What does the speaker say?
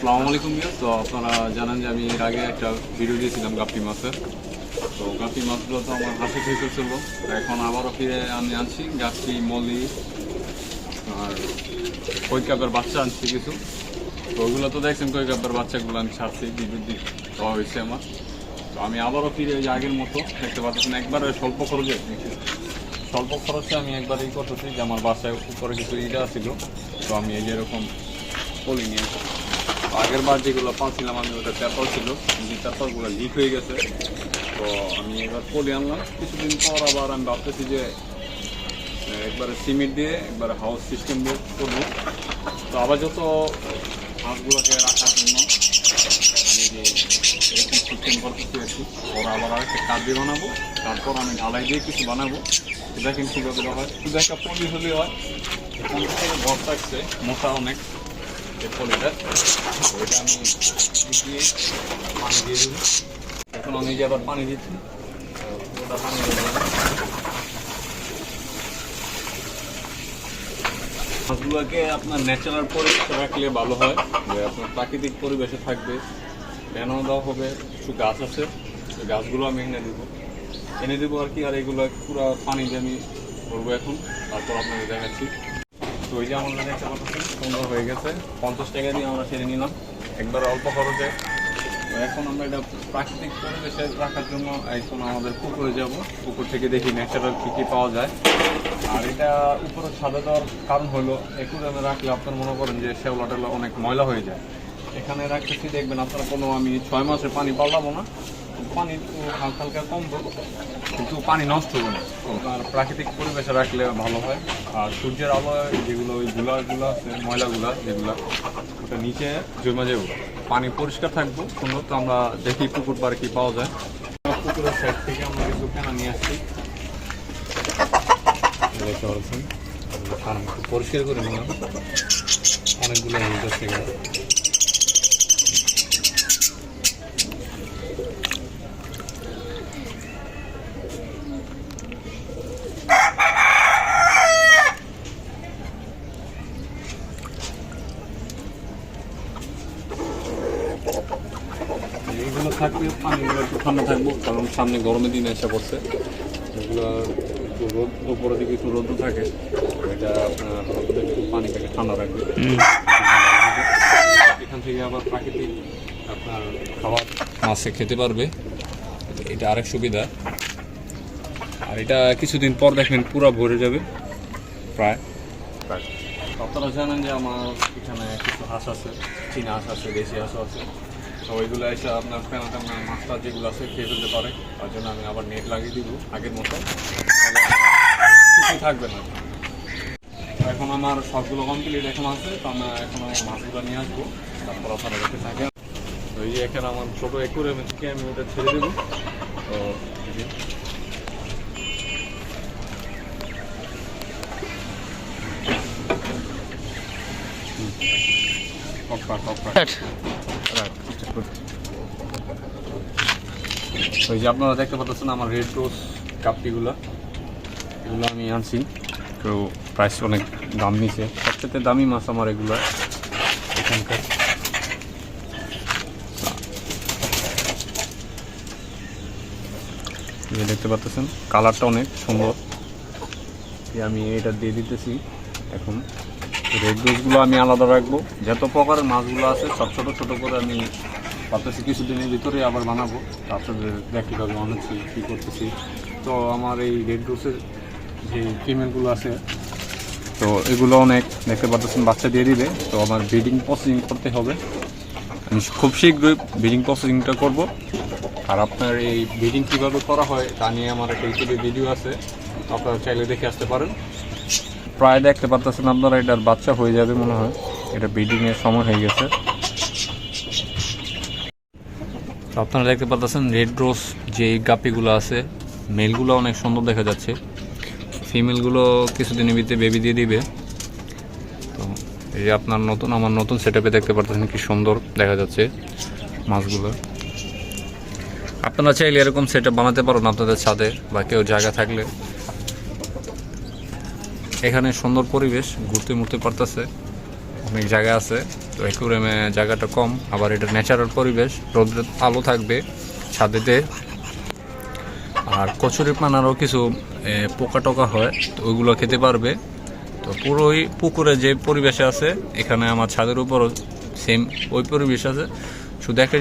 আসসালামু আলাইকুম বিয়ার তো আপনারা জানেন যে আমি এর আগে একটা ভিডিও দিয়েছিলাম গাপ্পি মাছের তো গাপ্পি মাছগুলো তো আমার হাসি থেকে চলছিল এখন আবারও ফিরে আমি আনছি গাপ্পি, মলি আর কই কাপের বাচ্চা আনছি কিছু। তো ওইগুলো তো দেখছেন, কই কাপের বাচ্চাগুলো আমি ছাড়ছি, বিদ্যুৎ দিয়ে দেওয়া হয়েছে আমার। তো আমি আবারও ফিরে ওই আগের মতো, দেখতে পাচ্ছেন, একবারে স্বল্প খরচে। স্বল্প খরচে আমি একবার এই করতেছি যে আমার বাসায় উপরে কিছু ইটা ছিল, তো আমি এই যে এরকম পলি নিয়ে আগের বার যেগুলো পাচ্ছিলাম আমি ওটা পেপার ছিল যে পেপারগুলো লিক হয়ে গেছে। তো আমি এবার পলি আনলাম। কিছুদিন পর আবার আমি ভাবতেছি যে একবারে সিমেন্ট দিয়ে, একবারে হাউস সিস্টেম দিয়ে করব। তো আবার যত হাঁসগুলোকে রাখার জন্য আমি যে এরকম সিস্টেম করতেছি আর ওরা আবার আরেকটা কাঠ দিয়ে বানাবো। তারপর আমি ঢালাই দিয়ে কিছু বানাবো। দেখেন কীভাবে হয়। শুধু একটা পলি হলে হয়। থেকে ঘর থাকছে, মোটা অনেক। পলিটা তো এটা আমি দিয়ে পানি দিয়ে দেবো এখন আমি যে আবার পানি দিচ্ছি ওটা পানি দিয়ে। মাছগুলোকে আপনার ন্যাচারাল পরিবেশে রাখলে ভালো হয়, যে আপনার প্রাকৃতিক পরিবেশে থাকবে কেন দেওয়া হবে কিছু গাছ আছে গাছগুলো আমি এনে দেবো এনে দেবো আর কি, আর এগুলো পুরো পানি দিয়ে আমি করব এখন, তারপর আপনাকে দেখাচ্ছি তো ওই যে আমাদের একটা কথা সুন্দর হয়ে গেছে, পঞ্চাশ টাকা দিয়ে আমরা সেরে নিলাম। একবার অল্প খরচে। এখন আমরা এটা প্রাকৃতিক পরিবেশে রাখার জন্য এখন আমাদের পুকুরে যাব। পুকুর থেকে দেখি ন্যাচারাল কী কী পাওয়া যায়। আর এটা উপরে ছাদে দেওয়ার কারণ হলো একুরামে রাখলে আপনার মনে করেন যে শ্যাওলা টেলা অনেক ময়লা হয়ে যায়। এখানে রাখতেছি, দেখবেন আপনারা কোনো আমি ছয় মাসে পানি পাল্টাবো না। পানি হালকা হালকা কমবে কিন্তু পানি নষ্ট হবে না। আর প্রাকৃতিক পরিবেশে রাখলে ভালো হয়। আর সূর্যের আলোয় যেগুলো ওই গুলাগুলো আছে, ময়লাগুলা যেগুলা, ওটা নিচে জমে যাব। পানি পরিষ্কার থাকব সুন্দর তো আমরা দেখি পুকুর পাড়ে কি পাওয়া যায়। পুকুরের সাইড থেকে আমরা কিছু কেনা নিয়ে আসছি। পরিষ্কার করে নিলাম। অনেকগুলো হয়ে যাচ্ছে এইগুলো থাকবে পানিগুলো একটু ঠান্ডা থাকব কারণ সামনে গরমের দিন এসে পড়ছে। এগুলো একটু রোদ উপরের দিকে একটু রোদ থাকে এটা আপনার একটু পানিটাকে ঠান্ডা রাখবে। এখান থেকে আবার প্রাকৃতিক আপনার খাবার মাছে খেতে পারবে। এটা আরেক সুবিধা। আর এটা কিছুদিন পর দেখবেন পুরো ভরে যাবে প্রায়। প্রায়। আপনারা জানেন যে আমার এখানে কিছু হাঁস আছে চীনা হাঁস আছে দেশি হাঁস আছে। তো ওইগুলো এসে আপনার ফেনা টেনা মাছটা যেগুলো আছে খেয়ে ফেলতে পারে তার জন্য আমি আবার নেট লাগিয়ে দিব আগের মতো থাকবে না এখন আমার সবগুলো কমপ্লিট এখন আছে তো আমরা এখন আমার মাছগুলো নিয়ে আসব তারপর আপনারা দেখতে থাকেন তো এই এখানে আমার ছোটো একুরে থেকে আমি ওটা ছেড়ে দেবো তো কপা কপা ওই যে আপনারা দেখতে পাচ্ছেন আমার রেড রোজ কাপটিগুলো এগুলো আমি আনছি। তো প্রাইস অনেক দাম নিছে। সবচেয়ে দামি মাছ আমার এগুলো এখানকার। দেখতে পাচ্ছেন কালারটা অনেক সুন্দর। আমি এটা দিয়ে দিতেছি। এখন রেড রোজগুলো আমি আলাদা রাখব। যত প্রকারের মাছগুলো আছে, সব ছোটো ছোটো করে আমি ভাবতেছি কিছুদিনের ভিতরে আবার বানাবো। তারপরে দেখি কীভাবে বানাচ্ছি, কী করতেছি। তো আমার এই রেড রোজের যে ফিমেলগুলো আছে, তো এগুলো অনেক দেখতে পাচ্ছেন বাচ্চা দিয়ে দিবে। তো আমার ব্রিডিং প্রসেসিং করতে হবে। আমি খুব শীঘ্রই ব্রিডিং প্রসেসিংটা করব। আর আপনার এই ব্রিডিং কীভাবে করা হয়, তা নিয়ে আমার একটা ইউটিউবে ভিডিও আছে। আপনারা চাইলে দেখে আসতে পারেন। প্রায় দেখতে পাচ্ছেন আপনারা, এটার বাচ্চা হয়ে যাবে মনে হয়। এটা ব্রিডিংয়ের সময় হয়ে গেছে। তো আপনারা দেখতে পাচ্ছেন রেড রোজ যে গাপিগুলো আছে মেলগুলো অনেক সুন্দর দেখা যাচ্ছে। ফিমেলগুলো কিছুদিনের ভিতরে বেবি দিয়ে দিবে। তো এই যে আপনার নতুন, আমার নতুন সেট দেখতে পাচ্ছেন কি সুন্দর দেখা যাচ্ছে মাছগুলো। আপনারা চাইলে এরকম সেট বানাতে পারেন আপনাদের ছাদে বা কেউ জায়গা থাকলে। এখানে সুন্দর পরিবেশ ঘুরতে মুড়তে পারতেছে। অনেক জায়গা আছে। তো একুরেমে জায়গাটা কম, আবার এটা ন্যাচারাল পরিবেশ রোদ্রের আলো থাকবে ছাদেতে। আর কচুরি পানারও কিছু পোকা টোকা হয়, তো ওইগুলো খেতে পারবে। তো পুরোই পুকুরে যে পরিবেশে আছে, এখানে আমার ছাদের উপরও সেম ওই পরিবেশ আছে। শুধু একটা